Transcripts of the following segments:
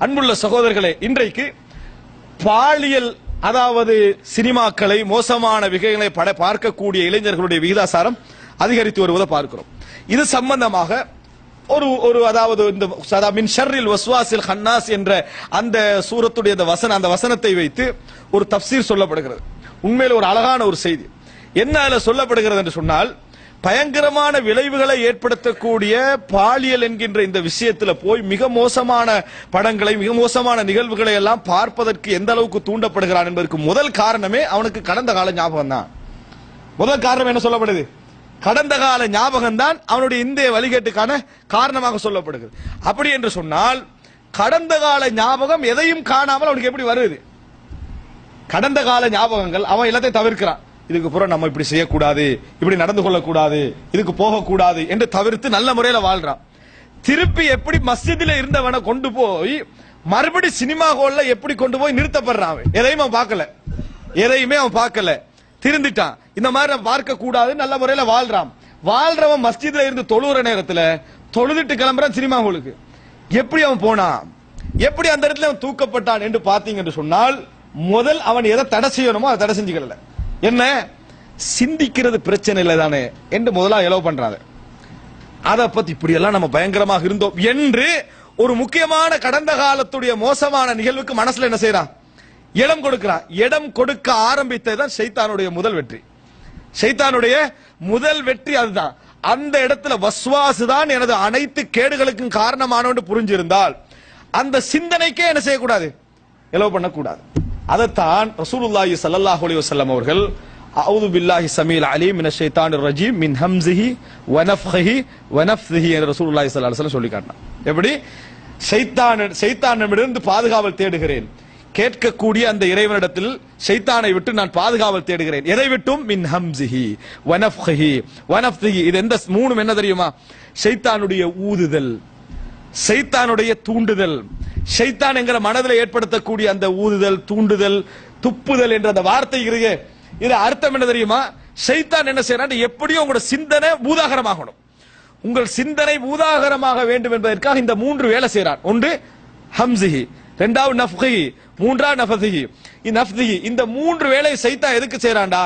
அன்புள்ள சகோதரர்களே இன்றைக்கு பாலியல் அதாவது சினிமாக்களை மோசமான விகைகளை பட பார்க்கக்கூடிய இளைஞர்களுடைய விகிதாசாரம் அதிகரித்து வருவதை பார்க்கிறோம். இது சம்பந்தமாக ஒரு ஒரு அதாவது இந்த சதா மின் ஷர்ரில் வஸ்வாசில் ஹன்னாஸ் என்ற அந்த சூரத்துடைய அந்த வசன அந்த வசனத்தை வைத்து ஒரு தப்சீர் சொல்லப்படுகிறது. உண்மையில் ஒரு அழகான ஒரு செய்தி. என்ன அதில் சொல்லப்படுகிறது என்று சொன்னால் பயங்கரமான விளைவுகளை ஏற்படுத்தக்கூடிய பாலியல் என்கின்ற இந்த விஷயத்துல போய் மிக மோசமான படங்களை மிக மோசமான நிகழ்வுகளை எல்லாம் பார்ப்பதற்கு எந்த அளவுக்கு தூண்டப்படுகிறான் என்பதற்கு முதல் காரணமே அவனுக்கு கடந்த கால ஞாபகம் தான் முதல் காரணம் என்ன சொல்லப்படுது? கடந்த கால ஞாபகம் தான் அவனுடைய இந்திய வழிகேட்டுக்கான காரணமாக சொல்லப்படுகிறது. அப்படி என்று சொன்னால் கடந்த கால ஞாபகம் எதையும் காணாமல் அவனுக்கு எப்படி வருது? கடந்த கால ஞாபகங்கள் அவன் எல்லாத்தையும் தவிர்க்கிறான். இதுக்கு புறம் நம்ம இப்படி செய்யக்கூடாது இப்படி நடந்து கொள்ளக்கூடாது இதுக்கு போகக்கூடாது என்று தவிர்த்து நல்ல முறையில வாழ்றான். திருப்பி எப்படி மஸ்ஜிதில் இருந்தவனை கொண்டு போய் மறுபடி சினிமா ஹால்ல எப்படி கொண்டு போய் நிறுத்தப்படுறான் அவன்? எதையும் அவன் பார்க்கல. எதையுமே அவன் பார்க்கல. திருந்திட்டான். இந்த மாதிரி நான் பார்க்க கூடாது நல்ல முறையில வாழ்றான். வாழ்றவன் மஸ்ஜித்ல இருந்து தொழுகிற நேரத்துல தொழுதுட்டு கிளம்புறான் சினிமா ஹாலுக்கு. எப்படி அவன் போனான்? எப்படி அந்த இடத்துல அவன் தூக்கப்பட்டான் என்று பார்த்தீங்க என்று சொன்னால் முதல் அவன் எதை தடை செய்யணுமோ அதை தடை செஞ்சுக்கல. என்ன? சிந்திக்கிறது பிரச்சனை இல்லை தானே என்று முதலாக எலவு பண்றாங்க அதை பத்தி இப்படி எல்லாம் நம்ம பயங்கரமாக இருந்தோம் என்று ஒரு முக்கியமான கடந்த காலத்துடைய மோசமான நிகழ்வுக்கு மனசுல என்ன செய்யறான் இடம் கொடுக்கிறான். இடம் கொடுக்க ஆரம்பித்ததுதான் சைத்தானுடைய முதல் வெற்றி. சைத்தானுடைய முதல் வெற்றி அதுதான். அந்த இடத்துல வஸ்வாசு தான் எனது அனைத்து கேடுகளுக்கும் காரணமானவன் புரிஞ்சிருந்தால் அந்த சிந்தனைக்கே என்ன செய்யக்கூடாது? எலவு பண்ணக்கூடாது. அதைத்தான் ரசூலுல்லாஹி ஸல்லல்லாஹு அலைஹி வஸல்லம் அவர்கள் அவுது பில்லாஹி சமீல் அலி மின ஷைத்தானிர் ரஜீம் மின் ஹம்ஸிஹி வ நஃப்ஹிஹி வ நஃப்ஸிஹி என்று ரசூலுல்லாஹி ஸல்லல்லாஹு அலைஹி சொல்லி காட்டினார் எப்படி? ஷைத்தான் ஷைத்தானிடமிருந்து பாதுகாவல் தேடுகிறேன். கேட்கக்கூடிய அந்த இறைவனிடத்தில் ஷைத்தானை விட்டு நான் பாதுகாவல் தேடுகிறேன். எதை விட்டும்? மின் ஹம்ஸிஹி வ நஃப்ஹிஹி வ நஃப்ஸிஹி. இது எந்த மூணும் என்ன தெரியுமா? ஷைத்தானுடைய ஊதுதல். சைத்தானுடைய தூண்டுதல். ஷைத்தான் என்கிற மனதில் ஏற்படுத்தக்கூடிய அந்த ஊதுதல் தூண்டுதல் துப்புதல் என்ற அந்த வார்த்தை இருக்கு. இது அர்த்தம் என்ன தெரியுமா? ஷைத்தான் என்ன செய்யறான் எப்படியும் உங்களோட சிந்தனை பூதாகரமாகணும் உங்கள் சிந்தனை பூதாகரமாக வேண்டும் என்பதற்காக இந்த மூன்று வேலை செய்யறான் ஒன்று ஹம்சிஹி ரெண்டாவது நஃப்ஹி மூன்றாவது நஃபசிஹி நஃப்திஹி இந்த மூன்று வேலையை சைத்தான் எதுக்கு செய்யறான்டா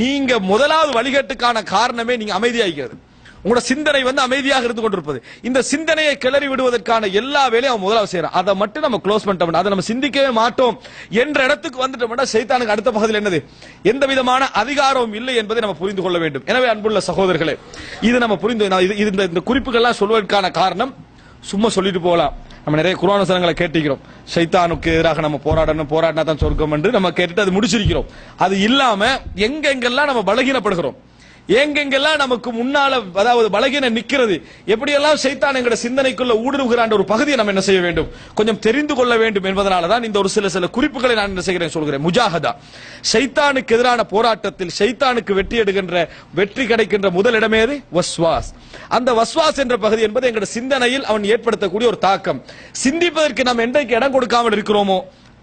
நீங்க முதலாவது வழிகட்டுக்கான காரணமே நீங்க அமைதியாகிறது உங்களோட சிந்தனை வந்து அமைதியாக இருந்து கொண்டிருப்பது. இந்த சிந்தனையை கிளறி விடுவதற்கான எல்லா வேலையும் அவன் முதலாவது செய்யறான். அதை மட்டும் நம்ம க்ளோஸ் பண்ணிட்டோம் அதை நம்ம சிந்திக்கவே மாட்டோம் என்ற இடத்துக்கு வந்துட்டோம்னா சைத்தானுக்கு அடுத்த பகுதியில் என்னது? எந்த விதமான அதிகாரமும் இல்லை என்பதை நம்ம புரிந்து கொள்ள வேண்டும். எனவே அன்புள்ள சகோதரர்களே இது நம்ம புரிந்து இது- இது இந்த- இந்த குறிப்புகள்லாம் சொல்வதற்கான காரணம் சும்மா சொல்லிட்டு போகலாம். நம்ம நிறைய குரான சனங்களை கேட்டிருக்கிறோம். சைத்தானுக்கு எதிராக நம்ம போராடணும் போராடினா தான் சொர்க்கம் என்று நம்ம கேட்டுட்டு அது முடிச்சிருக்கிறோம். அது இல்லாம எங்கெங்கெல்லாம் நம்ம பலகீனப்படுகிறோம் எங்கெங்கெல்லாம் நமக்கு முன்னால அதாவது பலகீன நிக்கிறது எப்படியெல்லாம் சைத்தான் எங்கட சிந்தனைக்குள்ள ஊடுருவுகிறான் ஒரு பகுதியை நம்ம என்ன செய்ய வேண்டும்? கொஞ்சம் தெரிந்து கொள்ள வேண்டும் என்பதனால தான் இந்த ஒரு சில சில குறிப்புகளை நான் என்ன செய்கிறேன் சொல்கிறேன். முஜாஹதா. சைத்தானுக்கு எதிரான போராட்டத்தில் சைத்தானுக்கு வெற்றி எடுக்கின்ற வெற்றி கிடைக்கின்ற முதல் இடமே வஸ்வாஸ். அந்த வஸ்வாஸ் என்ற பகுதி என்பது எங்கட சிந்தனையில் அவன் ஏற்படுத்தக்கூடிய ஒரு தாக்கம். சிந்திப்பதற்கு நாம் என்றைக்கு இடம் கொடுக்காமல் இருக்கிறோமோ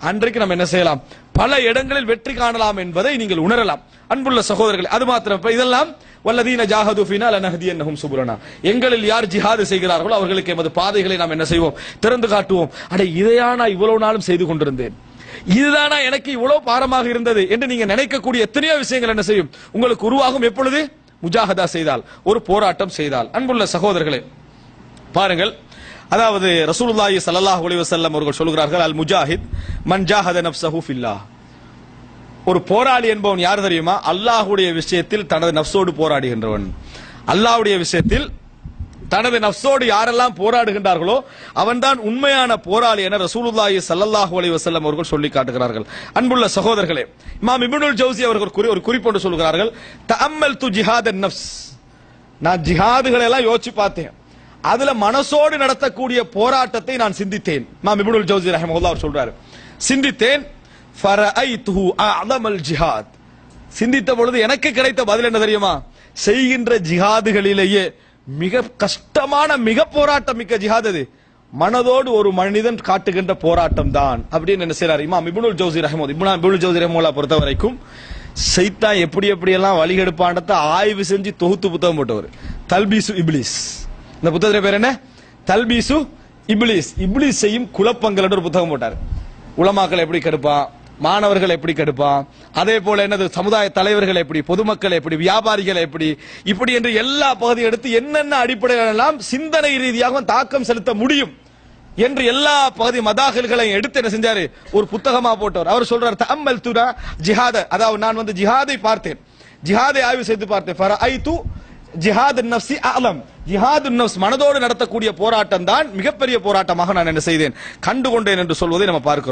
அன்றைக்கு நம்ம என்ன செய்யலாம்? பல இடங்களில் வெற்றி காணலாம் என்பதை நீங்கள் உணரலாம். அன்புள்ள சகோதரர்கள் அது மாத்திரம் இதெல்லாம் வல்லதீன ஜாஹது ஃபீனா லனஹதியன்னஹும் சுபுலனா. எங்களில் யார் ஜிஹாது செய்கிறார்களோ அவர்களுக்கு எமது பாதைகளை நாம் என்ன செய்வோம்? திறந்து காட்டுவோம். அட இதையா நான் இவ்வளவு நாளும் செய்து கொண்டிருந்தேன்? இதுதானா எனக்கு இவ்வளவு பாரமாக இருந்தது என்று நீங்க நினைக்கக்கூடிய எத்தனையோ விஷயங்கள் என்ன செய்யும்? உங்களுக்கு உருவாகும் எப்பொழுது? முஜாஹதா செய்தால் ஒரு போராட்டம் செய்தால். அன்புள்ள சகோதரர்களே பாருங்கள் அதாவது ரசூலுல்லாஹி ஸல்லல்லாஹு அலைஹி வஸல்லம் அவர்கள் சொல்கிறார்கள் அல் முஜாஹித் மன் ஜாஹத நஃப்ஸஹு ஃபில்லாஹ் ஒரு போராளி என்பவன் யார் தெரியுமா? அல்லாஹ்வுடைய விஷயத்தில் தனது நஃப்ஸோடு போராடுகின்றவன். அல்லாஹ்வுடைய விஷயத்தில் தனது நஃப்ஸோடு யாரெல்லாம் போராடுகின்றார்களோ அவன்தான் உண்மையான போராளி என ரசூலுல்லாஹி சல்லல்லாஹு அலைஹி வஸல்லம் அவர்கள் சொல்லி காட்டுகிறார்கள். அன்புள்ள சகோதரர்களே இமாம் இப்னுல் ஜௌசி அவர்கள் குறி- ஒரு குறிப்பொன்று சொல்கிறார்கள் தஅம்மல் து ஜிஹாத் நஃப்ஸ். நான் ஜிஹாதுகளை எல்லாம் யோசிச்சு பார்த்தேன். அதுல மனசோடு நடத்தக்கூடிய போராட்டத்தை நான் சிந்தித்தேன். மாம் இப்னுல் ஜௌசி ரஹிமஹுல்லாஹ் அவர் சொல்றாரு. சிந்தித்தேன். ஃபரஐதுஹு ஜிஹாத். சிந்தித்த பொழுது எனக்கு கிடைத்த பதில் என்ன தெரியுமா? செய்கின்ற ஜிஹாதுகளிலேயே மிக கஷ்டமான மிக போராட்டம் மிக்க ஜிஹாத் அது. மனதோடு ஒரு மனிதன் காட்டுகின்ற போராட்டம் தான் அப்படின்னு என்ன செய்யறாரு இமாம் இப்னுல் ஜௌசி ரஹ்மத் இப்னா இப்னுல் ஜௌசி ரஹ்மத்துல்லாஹ் பொறுத்த வரைக்கும் சைத்தா எப்படி எப்படி எல்லாம் வழிகெடுப்பாண்டத்தை ஆய்வு செஞ்சு தொகுத்து புத்தகம் போட்டவர். தல்பீசு இப்லிஸ். இந்த புத்தகத்துல பேர் என்ன? தல்பீசு இப்ளீஸ் இப்ளீஸ் செய்யும் குழப்பங்கள் என்று ஒரு புத்தகம் போட்டார். உலமாக்கள் எப்படி கெடுப்பான்? மாணவர்கள் எப்படி கெடுப்பான்? அதே போல என்னது? சமுதாய தலைவர்கள் எப்படி? பொதுமக்கள் எப்படி? வியாபாரிகள் எப்படி? இப்படி என்று எல்லா பகுதியும் எடுத்து என்னென்ன அடிப்படையில் எல்லாம் சிந்தனை ரீதியாக தாக்கம் செலுத்த முடியும் என்று எல்லா பகுதி மதாகல்களையும் எடுத்து என்ன செஞ்சாரு? ஒரு புத்தகமா போட்டவர். அவர் சொல்றார் தம்மல் துரா ஜிஹாத. அதாவது நான் வந்து ஜிஹாதை பார்த்தேன். ஜிஹாதை ஆய்வு செய்து பார்த்தேன். ஃபரஐது ஜிஹாது நப்சி அலம் ஜிஹாது நப்ஸ் மனதோடு நடத்தக்கூடிய போராட்டம் தான் மிகப்பெரிய போராட்டமாக நான் என்ன செய்தேன்? கண்டுகொண்டேன் என்று சொல்வதை நம்ம பார்க்கிறோம்.